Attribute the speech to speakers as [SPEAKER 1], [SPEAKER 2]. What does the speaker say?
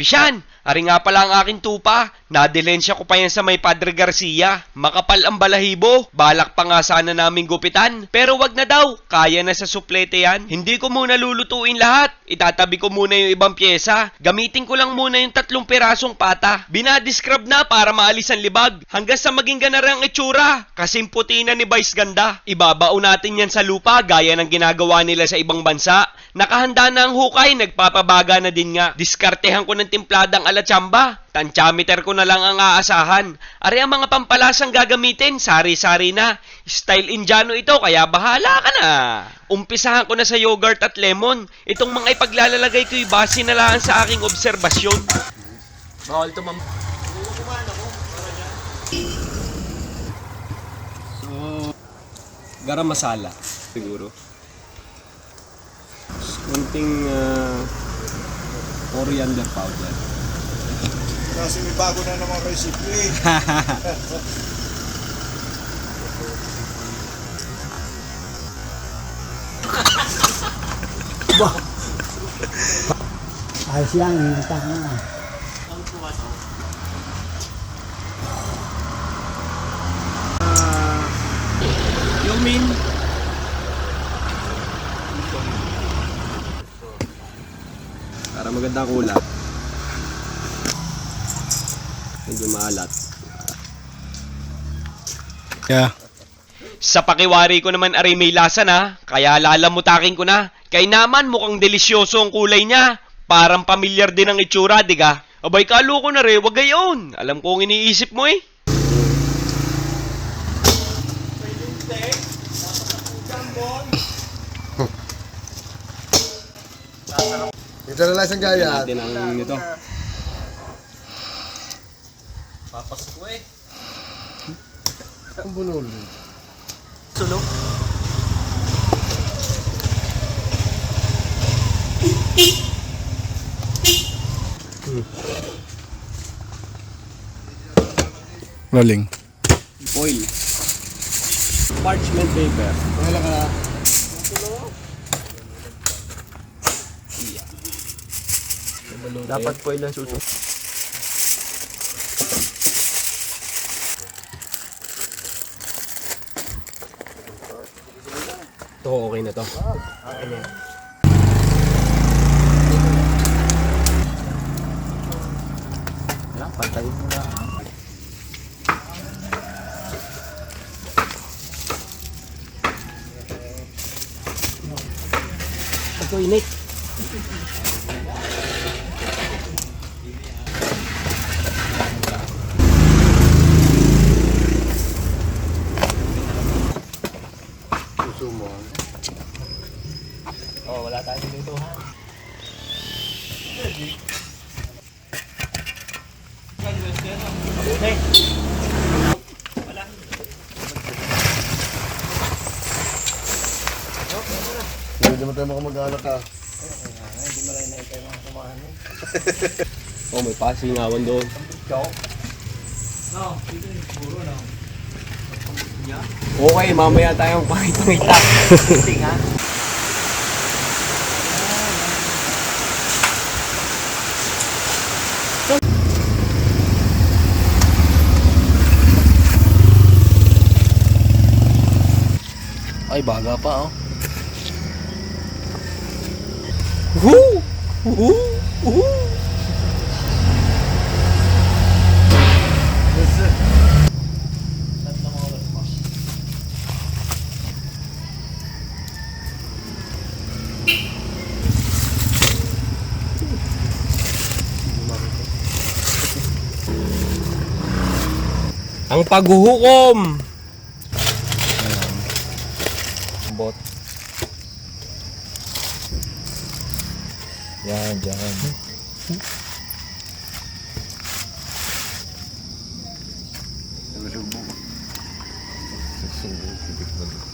[SPEAKER 1] Pisyan, ari nga pala ang aking tupa. Nadilensya ko pa yan sa may Padre Garcia. Makapal ang balahibo. Balak pa nga sana namin gupitan. Pero wag na daw, kaya na sa suplete yan. Hindi ko muna lulutuin lahat. Itatabi ko muna yung ibang pyesa. Gamitin ko lang muna yung tatlong pirasong pata. Binadiscrub na para maalis ang libag. Hanggang sa maging ganara ang itsura. Kasing puti na ni Vice Ganda. Ibabao natin yan sa lupa gaya ng ginagawa nila sa ibang bansa. Nakahanda na ang hukay, nagpapabaga na din nga. Diskartehan ko ng timpladang alatsamba. Tantiameter ko na lang ang aasahan. Ari ang mga pampalasang gagamitin, sari-sari na. Style Indiano ito, kaya bahala ka na. Umpisahan ko na sa yogurt at lemon. Itong mga ipaglalalagay ko'y base na lang sa aking obserbasyon. Bawal to, ma'am.
[SPEAKER 2] So, garam masala, siguro. Kunting ah, coriander powder.
[SPEAKER 3] Kasi may bago na namang recipe eh.
[SPEAKER 4] Ayos yan, hinta na.
[SPEAKER 2] Yung min. Para magandang kulap. Medyo maalat.
[SPEAKER 3] Yeah.
[SPEAKER 1] Sa pakiwari ko naman ari may lasa na, kaya lalamutakin ko na. Kay naman mukhang delisyoso ang kulay niya. Parang pamilyar din ang itsura, di ka? Abay, kalo ko na re, wag gayon. Alam ko ang iniisip mo eh.
[SPEAKER 3] Ito na lang isang gaya.
[SPEAKER 2] Natin ang nito.
[SPEAKER 3] Ang bunol.
[SPEAKER 1] Sulok.
[SPEAKER 3] Rolling.
[SPEAKER 2] Foil. Parchment paper.
[SPEAKER 3] Wala ka.
[SPEAKER 2] Dapat foil ang susunod. Ito, okay na to.
[SPEAKER 4] Pantayin mo na.
[SPEAKER 2] Ito, init.
[SPEAKER 3] Sumo.
[SPEAKER 1] Oh, wala tayong dito ha.
[SPEAKER 3] Hindi mo tayo makamag-anak ka.
[SPEAKER 2] Oh, may pasingawan doon. Okay, mamaya tayong pakita-kita.
[SPEAKER 4] Ay, baga pa oh.
[SPEAKER 2] Woo! Woo! Woo! Ang paghuhukom. malambot.
[SPEAKER 4] Yan, dyan. Susubo. Susubo, kibig mo dito.